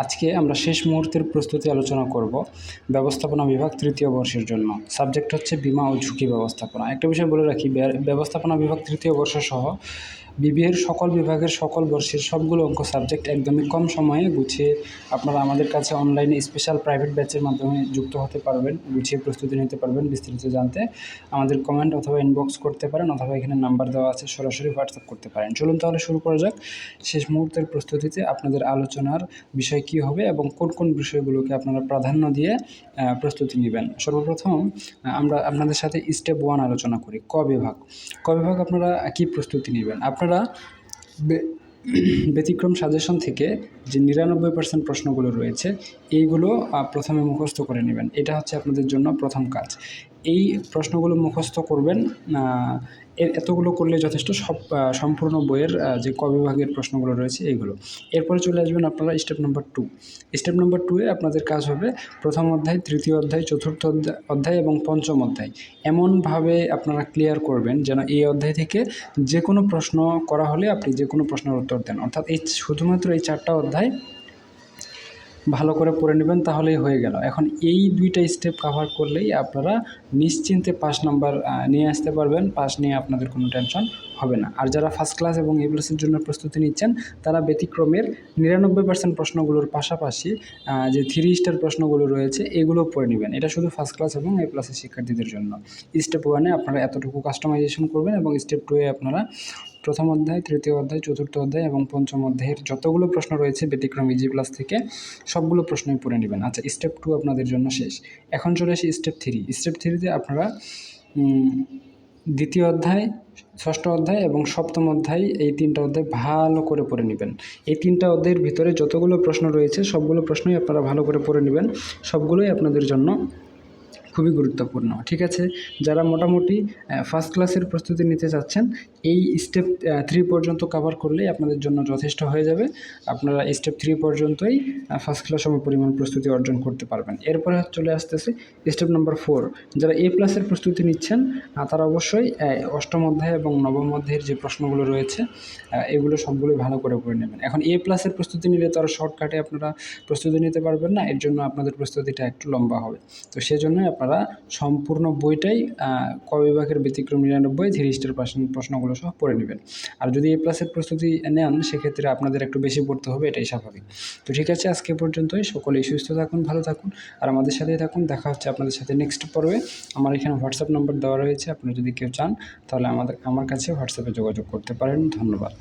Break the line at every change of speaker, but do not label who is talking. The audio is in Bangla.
আজকে আমরা শেষ মুহূর্তের প্রস্তুতি আলোচনা করব ব্যবস্থাপনা বিভাগ তৃতীয় বর্ষের জন্য। সাবজেক্ট হচ্ছে বিমা ও ঝুঁকি ব্যবস্থাপনা। একটা বিষয় বলে রাখি, ব্য- ব্যবস্থাপনা বিভাগ তৃতীয় বর্ষ সহ বিবিএর সকল বিভাগের সকল বর্ষের সবগুলো অঙ্ক সাবজেক্ট একদমই কম সময়ে গুছিয়ে আপনারা আমাদের কাছে অনলাইনে স্পেশাল প্রাইভেট ব্যাচের মাধ্যমে যুক্ত হতে পারবেন, গুছিয়ে প্রস্তুতি নিতে পারবেন বিস্তারিত জানতে। আমাদের কমেন্ট অথবা ইনবক্স করতে পারেন অথবা এখানে নাম্বার দেওয়া আছে, সরাসরি হোয়াটসঅ্যাপ করতে পারেন। চলুন তাহলে শুরু করা যাক। শেষ মুহূর্তের প্রস্তুতিতে আপনাদের আলোচনার বিষয় কী হবে এবং কোন কোন বিষয়গুলোকে আপনারা প্রাধান্য দিয়ে প্রস্তুতি নেবেন? সর্বপ্রথম আমরা আপনাদের সাথে স্টেপ ওয়ান আলোচনা করি, ক বিভাগ। ক বিভাগ আপনারা কী প্রস্তুতি নেবেন? আপনারা ব্যতিক্রম সাজেশন থেকে যে নিরানব্বই পার্সেন্ট প্রশ্নগুলো রয়েছে, এইগুলো প্রথমে মুখস্থ করে নেবেন। এটা হচ্ছে আপনাদের জন্য প্রথম কাজ। এই প্রশ্নগুলো মুখস্থ করবেন। এতগুলো করলে যথেষ্ট সব সম্পূর্ণ বইয়ের যে ক বিভাগের প্রশ্নগুলো রয়েছে এইগুলো। এরপরে চলে আসবেন আপনারা step number two step number টুয়ে আপনাদের কাজ হবে প্রথম অধ্যায়, তৃতীয় অধ্যায়, চতুর্থ অধ্যায় এবং পঞ্চম অধ্যায়। এমনভাবে আপনারা ক্লিয়ার করবেন যেন এই অধ্যায় থেকে যে কোনো প্রশ্ন করা হলে আপনি যে কোনো প্রশ্নের উত্তর দেন। অর্থাৎ এই শুধুমাত্র এই চারটা অধ্যায় ভালো করে পড়ে নেবেন, তাহলেই হয়ে গেল। এখন এই দুইটা স্টেপ কভার করলেই আপনারা নিশ্চিন্তে পাস নাম্বার নিয়ে আসতে পারবেন। পাস নিয়ে আপনাদের কোনো টেনশন হবে না। আর যারা ফার্স্ট ক্লাস এবং এ প্লাসের জন্য প্রস্তুতি নিচ্ছেন, তারা ব্যতিক্রমের নিরানব্বই পার্সেন্ট প্রশ্নগুলোর পাশাপাশি যে থ্রি স্টার প্রশ্নগুলো রয়েছে এগুলো পড়ে নেবেন। এটা শুধু ফার্স্ট ক্লাস এবং এ প্লাসের শিক্ষার্থীদের জন্য। স্টেপ ওয়ানে আপনারা এতটুকু কাস্টমাইজেশন করবেন এবং স্টেপ টুয়ে আপনারা প্রথম অধ্যায়, তৃতীয় অধ্যায়, চতুর্থ অধ্যায় এবং পঞ্চম অধ্যায়ের যতগুলো প্রশ্ন রয়েছে ব্যতিক্রম ইজি প্লাস থেকে, সবগুলো প্রশ্নই পড়ে নেবেন। আচ্ছা স্টেপ টু আপনাদের জন্য শেষ। এখন চলে আসি স্টেপ থ্রি স্টেপ থ্রিতে আপনারা দ্বিতীয় অধ্যায়, ষষ্ঠ অধ্যায় এবং সপ্তম অধ্যায় এই তিনটা অধ্যায় ভালো করে পড়ে নেবেন। এই তিনটা অধ্যায়ের ভিতরে যতগুলো প্রশ্ন রয়েছে, সবগুলো প্রশ্নই আপনারা ভালো করে পড়ে নেবেন। সবগুলোই আপনাদের জন্য খুবই গুরুত্বপূর্ণ, ঠিক আছে? যারা মোটামুটি ফার্স্ট ক্লাসের প্রস্তুতি নিতে চাচ্ছেন, এই স্টেপ থ্রি পর্যন্ত কভার করলেই আপনাদের জন্য যথেষ্ট হয়ে যাবে। আপনারা স্টেপ থ্রি পর্যন্তই ফার্স্ট ক্লাস পরিমাণ প্রস্তুতি অর্জন করতে পারবেন। এরপরে চলে আসতেছে স্টেপ নাম্বার ফোর যারা এ প্লাসের প্রস্তুতি নিচ্ছেন তারা অবশ্যই অষ্টম অধ্যায় এবং নবম অধ্যায়ের যে প্রশ্নগুলো রয়েছে এগুলো সবগুলোই ভালো করে পড়ে নেবেন। এখন এ প্লাসের প্রস্তুতি নিলে তো আর শর্টকাটে আপনারা প্রস্তুতি নিতে পারবেন না, এর জন্য আপনাদের প্রস্তুতিটা একটু লম্বা হবে। তো সেজন্যই আপনারা সম্পূর্ণ বইটাই ক বিভাগের ব্যতিক্রম নিরানব্বই থ্রি স্টার প্রশ্নগুলো সহ পড়ে নেবেন। আর যদি এ প্লাসের প্রস্তুতি নেন, সেক্ষেত্রে আপনাদের একটু বেশি পড়তে হবে, এটাই স্বাভাবিক। তো ঠিক আছে, আজকে পর্যন্তই। সকলেই সুস্থ থাকুন, ভালো থাকুন, আর আমাদের সাথেই থাকুন। দেখা হচ্ছে আপনাদের সাথে নেক্সট পর্বে। আমার এখানে হোয়াটসঅ্যাপ নাম্বার দেওয়া রয়েছে আপনি যদি কেউ চান, তাহলে আমাদের, আমার কাছে হোয়াটসঅ্যাপে যোগাযোগ করতে পারেন। ধন্যবাদ।